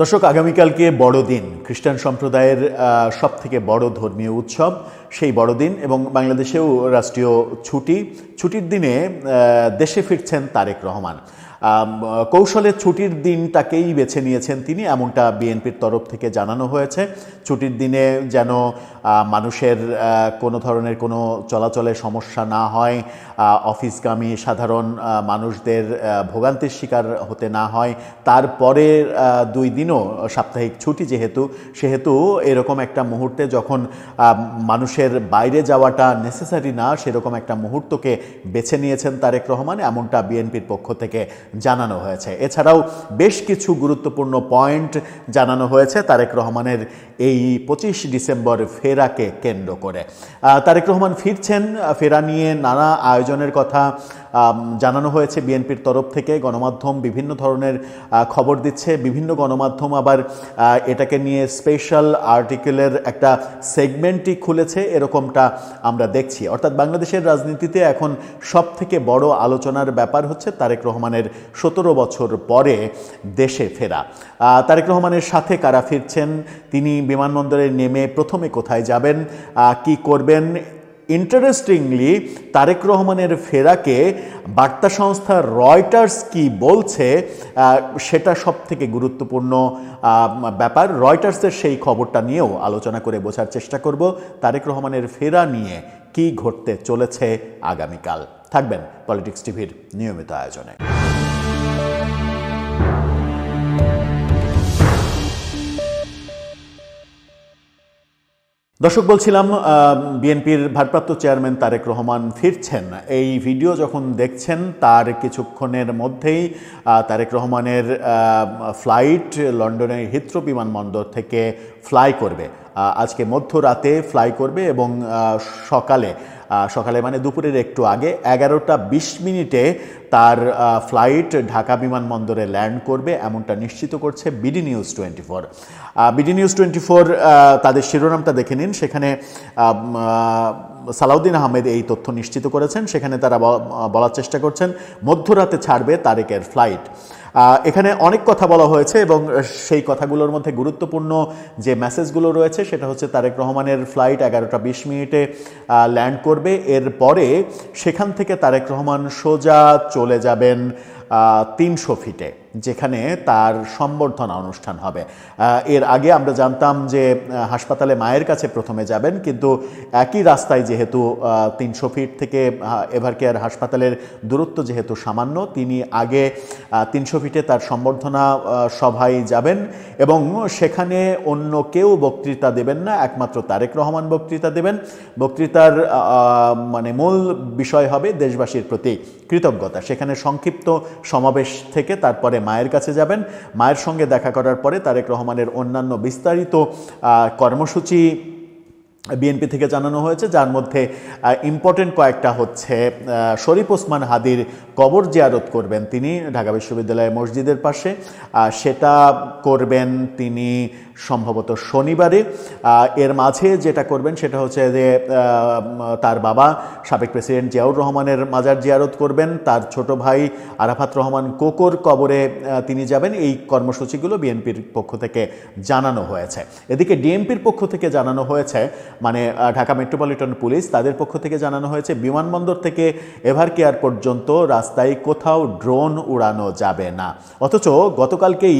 দর্শক, আগামীকালকে বড়দিন, খ্রিস্টান সম্প্রদায়ের সব থেকে বড় ধর্মীয় উৎসব। সেই বড়দিন এবং বাংলাদেশেও রাষ্ট্রীয় ছুটি। ছুটির দিনে দেশে ফিরছেন তারেক রহমান। আম, কৌশলে ছুটির দিনটাকেই বেছে নিয়েছেন তিনি এমনটা বিএনপির তরফ থেকে জানানো হয়েছে। ছুটির দিনে যেন মানুষের কোনো ধরনের কোনো চলাচলে সমস্যা না হয় অফিসগামী সাধারণ মানুষদের ভোগান্তির শিকার হতে না হয় তারপরে দুই দিনও সাপ্তাহিক ছুটি যেহেতু সেহেতু এরকম একটা মুহূর্তে যখন মানুষের বাইরে যাওয়াটা নেসেসারি না সেরকম একটা মুহূর্তকে বেছে নিয়েছেন তারেক রহমান এমনটা বিএনপির পক্ষ থেকে জানানো হয়েছে। এছাড়াও বেশ কিছু গুরুত্বপূর্ণ পয়েন্ট জানানো হয়েছে তারেক রহমানের এই পঁচিশ ডিসেম্বর ফেরাকে কেন্দ্র করে। তারেক রহমান ফিরছেন ফেরা নিয়ে নানা আয়োজনের কথা জানানো হয়েছে বিএনপির তরফ থেকে। গণমাধ্যম বিভিন্ন ধরনের খবর দিচ্ছে। বিভিন্ন গণমাধ্যম আবার এটাকে নিয়ে স্পেশাল আর্টিকেলের একটা সেগমেন্টই খুলেছে। এরকমটা আমরা দেখছি। অর্থাৎ বাংলাদেশের রাজনীতিতে এখন সব থেকে বড় আলোচনার ব্যাপার হচ্ছে তারেক রহমানের সতেরো বছর পরে দেশে ফেরা। তারেক রহমানের সাথে কারা ফিরছেন, তিনি বিমানবন্দরে নেমে প্রথমে কোথায় যাবেন কি করবেন? ইন্টারেস্টিংলি তারেক রহমানের ফেরাকে বার্তা সংস্থা রয়টার্স কি বলছে সেটা সব থেকে গুরুত্বপূর্ণ ব্যাপার। রয়টার্সের সেই খবরটা নিয়েও আলোচনা করে বোঝার চেষ্টা করব, তারেক রহমানের ফেরা নিয়ে কি ঘটতে চলেছে আগামীকাল। থাকবেন পলিটিক্স টিভির নিয়মিত আয়োজনে। দর্শক, বলছিলাম বিএনপির ভারপ্রাপ্ত চেয়ারম্যান তারেক রহমান ফিরছেন। এই ভিডিও যখন দেখছেন, তার কিছুক্ষণের মধ্যেই তারেক রহমানের ফ্লাইট লন্ডনের হিত্র বিমানবন্দর থেকে ফ্লাই করবে। আজকে মধ্যরাতে ফ্লাই করবে এবং সকালে সকালে মানে দুপুরের একটু আগে এগারোটা বিশ মিনিটে তার ফ্লাইট ঢাকা বিমানবন্দরে ল্যান্ড করবে, এমনটা নিশ্চিত করছে BD news twenty four. BD news twenty four তাদের শিরোনামটা দেখে নিন। সেখানে সালাউদ্দিন আহমেদ এই তথ্য নিশ্চিত করেছেন। সেখানে তারা বলার চেষ্টা করছেন, মধ্যরাতে ছাড়বে তারেকের ফ্লাইট এখানে অনেক কথা বলা হয়েছে এবং সেই কথাগুলোর মধ্যে গুরুত্বপূর্ণ যে মেসেজগুলো রয়েছে সেটা হচ্ছে তারেক রহমানের ফ্লাইট এগারোটা বিশ মিনিটে ল্যান্ড করবে। এরপরে সেখান থেকে তারেক রহমান সোজা চলে যাবেন তিনশো ফিটে। যেখানে তার সম্বর্ধনা অনুষ্ঠান হবে। এর আগে আমরা জানতাম যে হাসপাতালে মায়ের কাছে প্রথমে যাবেন, কিন্তু একই রাস্তায় যেহেতু তিনশো ফিট থেকে এভার কেয়ার হাসপাতালের দূরত্ব যেহেতু সামান্য, তিনি আগে তিনশো ফিটে তার সম্বর্ধনা সভায় যাবেন এবং সেখানে অন্য কেউ বক্তৃতা দেবেন না, একমাত্র তারেক রহমান বক্তৃতা দেবেন। বক্তৃতার মানে মূল বিষয় হবে দেশবাসীর প্রতি কৃতজ্ঞতা। সেখানে সংক্ষিপ্ত সমাবেশ থেকে তারপরে মায়ের কাছে যাবেন। মায়ের সঙ্গে দেখা করার পরে তারেক রহমানের অন্যান্য বিস্তারিত কর্মসূচি বিএনপি থেকে জানানো হয়েছে, যার মধ্যে ইম্পর্টেন্ট কয়েকটা হচ্ছে শরীফ ওসমান হাদির কবর জিয়ারত করবেন তিনি ঢাকা বিশ্ববিদ্যালয় মসজিদের পাশে সেটা করবেন তিনি সম্ভবত শনিবারে। এর মাঝে যেটা করবেন সেটা হচ্ছে যে তার বাবা সাবেক প্রেসিডেন্ট জিয়াউর রহমানের মাজার জিয়ারত করবেন, তার ছোট ভাই আরাফাত রহমান কোকর কবরে তিনি যাবেন। এই কর্মসূচিগুলো বিএনপির পক্ষ থেকে জানানো হয়েছে। এদিকে ডিএমপির পক্ষ থেকে জানানো হয়েছে মানে ঢাকা মেট্রোপলিটন পুলিশ তাদের পক্ষ থেকে জানানো হয়েছে, বিমানবন্দর থেকে এভার কেয়ার পর্যন্ত রাস্তায় কোথাও ড্রোন উড়ানো যাবে না। অথচ গতকালকেই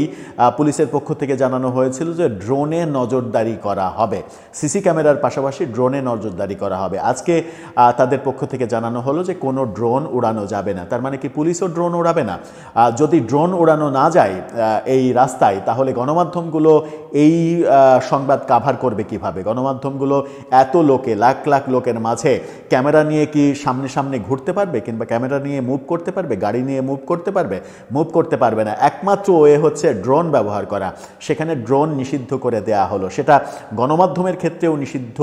পুলিশের পক্ষ থেকে জানানো হয়েছিল যে ড্রোনে নজরদারি করা হবে। সিসি ক্যামেরার পাশাপাশি ড্রোনে নজরদারি করা হবে। আজকে তাদের পক্ষ থেকে জানানো হলো যে কোনো ড্রোন উড়ানো যাবে না। তার মানে কি পুলিশও ড্রোন উড়াবে না? যদি ড্রোন উড়ানো না যায় এই রাস্তায়, তাহলে গণমাধ্যমগুলো এই সংবাদ কাভার করবে কীভাবে? গণমাধ্যমগুলো এত লোকে, লাখ লাখ লোকের মাঝে ক্যামেরা নিয়ে কি সামনে সামনে ঘুরতে পারবে? কিংবা ক্যামেরা নিয়ে মুভ করতে পারবে? গাড়ি নিয়ে মুভ করতে পারবে? মুভ করতে পারবে না। একমাত্র ওয়ে হচ্ছে ড্রোন ব্যবহার করা। সেখানে ড্রোন নিষিদ্ধ করে দেয়া হলো। সেটা গণমাধ্যমের ক্ষেত্রেও নিষিদ্ধ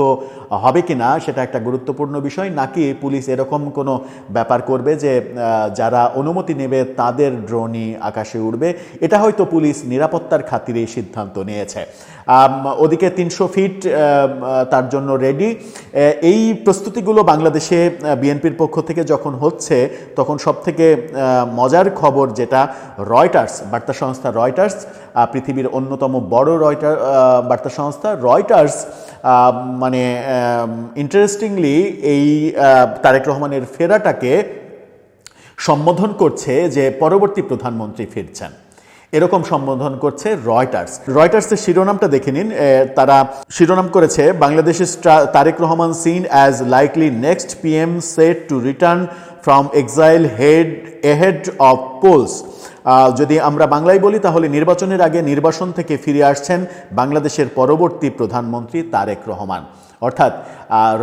হবে কি না সেটা একটা গুরুত্বপূর্ণ বিষয়। নাকি পুলিশ এরকম কোনো ব্যাপার করবে যে যারা অনুমতি নেবে তাদের ড্রোনই আকাশে উড়বে? এটা হয়তো পুলিশ নিরাপত্তার খাতিরেই সিদ্ধান্ত নিয়েছে। ওদিকে তিনশো ফিট তার জন্য রেডি এই প্রস্তুতিগুলো বাংলাদেশে বিএনপির পক্ষ থেকে যখন হচ্ছে, তখন সব থেকে মজার খবর যেটা রয়টার্স বার্তা সংস্থা রয়টার্স পৃথিবীর অন্যতম বড় রয়টার বার্তা সংস্থা রয়টার্স মানে ইন্টারেস্টিংলি এই তারেক রহমানের ফেরাটাকে সম্বোধন করছে যে পরবর্তী প্রধানমন্ত্রী ফিরছেন। এরকম সম্বোধন করছে রয়টার্স। রয়টার্সের শিরোনামটা দেখে নিন। তারা শিরোনাম করেছে, বাংলাদেশের Tarique Rahman seen as likely next PM set to return from exile head ahead of polls যদি আমরা বাংলায় বলি, তাহলে নির্বাচনের আগে নির্বাসন থেকে ফিরে আসছেন বাংলাদেশের পরবর্তী প্রধানমন্ত্রী তারেক রহমান। অর্থাৎ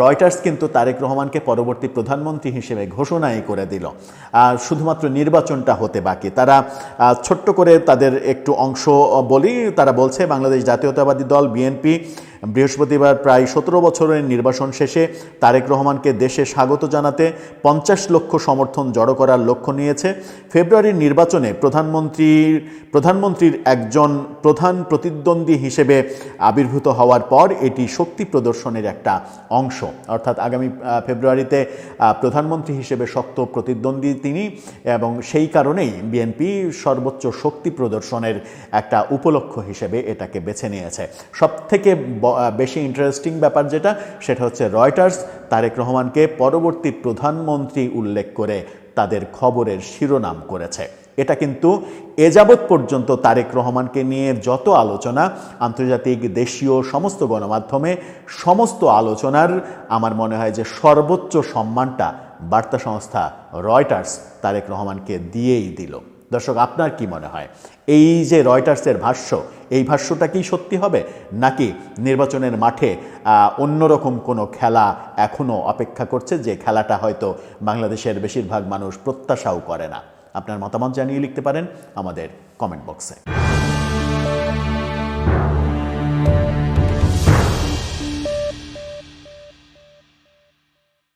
রয়টার্স কিন্তু তারেক রহমানকে পরবর্তী প্রধানমন্ত্রী হিসেবে ঘোষণাই করে দিল। শুধুমাত্র নির্বাচনটা হতে বাকি। তারা ছোট্ট করে তাদের একটু অংশ বলি, তারা বলছে, বাংলাদেশ জাতীয়তাবাদী দল, বিএনপি বৃহস্পতিবার প্রায় সতেরো বছরের নির্বাসন শেষে তারেক রহমানকে দেশে স্বাগত জানাতে পঞ্চাশ লক্ষ সমর্থন জড়ো করার লক্ষ্য নিয়েছে। ফেব্রুয়ারির নির্বাচনে প্রধানমন্ত্রীর প্রধানমন্ত্রীর একজন প্রধান প্রতিদ্বন্দ্বী হিসেবে আবির্ভূত হওয়ার পর এটি শক্তি প্রদর্শনের একটা অংশ। অর্থাৎ আগামী ফেব্রুয়ারিতে প্রধানমন্ত্রী হিসেবে শক্ত প্রতিদ্বন্দ্বী তিনি এবং সেই কারণেই বিএনপি সর্বোচ্চ শক্তি প্রদর্শনের একটা উপলক্ষ হিসেবে এটাকে বেছে নিয়েছে। সব থেকে বেশি ইন্টারেস্টিং ব্যাপার যেটা, সেটা হচ্ছে রয়টার্স তারেক রহমানকে পরবর্তী প্রধানমন্ত্রী উল্লেখ করে তাদের খবরের শিরোনাম করেছে। এটা কিন্তু এ যাবৎ পর্যন্ত তারেক রহমানকে নিয়ে যত আলোচনা, আন্তর্জাতিক দেশীয় সমস্ত গণমাধ্যমে সমস্ত আলোচনার আমার মনে হয় যে সর্বোচ্চ সম্মানটা বার্তা সংস্থা রয়টার্স তারেক রহমানকে দিয়েই দিল। দর্শক, আপনার কি মনে হয়? এই যে রয়টার্সের ভাষ্য, এই ভাষ্যটা কি সত্যি হবে? নাকি নির্বাচনের মাঠে অন্যরকম কোনো খেলা এখনও অপেক্ষা করছে, যে খেলাটা হয়তো বাংলাদেশের বেশিরভাগ মানুষ প্রত্যাশাও করে না? আপনার মতামত জানিয়ে লিখতে পারেন আমাদের কমেন্ট বক্সে